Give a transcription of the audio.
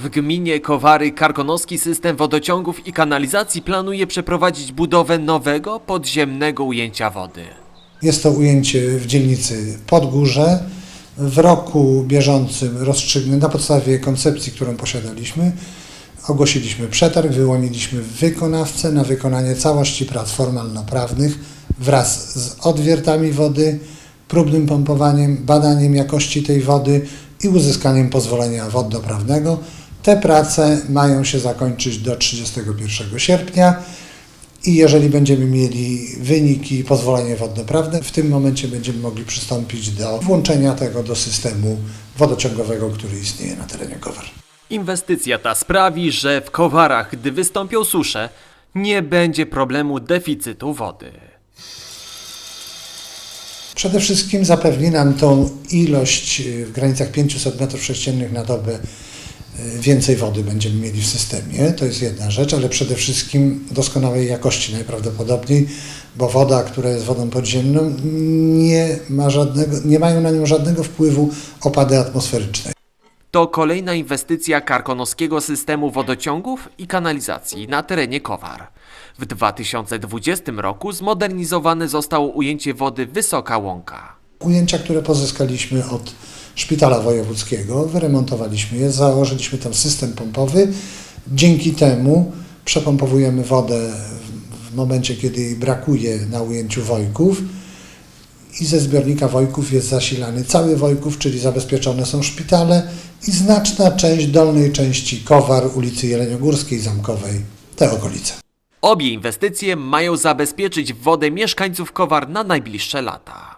W gminie Kowary Karkonoski system wodociągów i kanalizacji planuje przeprowadzić budowę nowego podziemnego ujęcia wody. Jest to ujęcie w dzielnicy Podgórze. W roku bieżącym rozstrzygny na podstawie koncepcji, którą posiadaliśmy, ogłosiliśmy przetarg, wyłoniliśmy wykonawcę na wykonanie całości prac formalno-prawnych wraz z odwiertami wody, próbnym pompowaniem, badaniem jakości tej wody i uzyskaniem pozwolenia wodnoprawnego. Te prace mają się zakończyć do 31 sierpnia. I jeżeli będziemy mieli wyniki i pozwolenie wodnoprawne, w tym momencie będziemy mogli przystąpić do włączenia tego do systemu wodociągowego, który istnieje na terenie Kowar. Inwestycja ta sprawi, że w Kowarach, gdy wystąpią susze, nie będzie problemu deficytu wody. Przede wszystkim zapewni nam tą ilość w granicach 500 m3 na dobę więcej wody będziemy mieli w systemie. To jest jedna rzecz, ale przede wszystkim doskonałej jakości najprawdopodobniej, bo woda, która jest wodą podziemną, nie, ma żadnego, nie mają na nią żadnego wpływu opady atmosferyczne. To kolejna inwestycja karkonoskiego systemu wodociągów i kanalizacji na terenie Kowar. W 2020 roku zmodernizowane zostało ujęcie wody Wysoka Łąka. Ujęcia, które pozyskaliśmy od szpitala wojewódzkiego, wyremontowaliśmy je, założyliśmy tam system pompowy. Dzięki temu przepompowujemy wodę w- momencie, kiedy jej brakuje na ujęciu Wojków i ze zbiornika Wojków jest zasilany cały Wojków, czyli zabezpieczone są szpitale i znaczna część dolnej części Kowar, ulicy Jeleniogórskiej, Zamkowej, te okolice. Obie inwestycje mają zabezpieczyć wodę mieszkańców Kowar na najbliższe lata.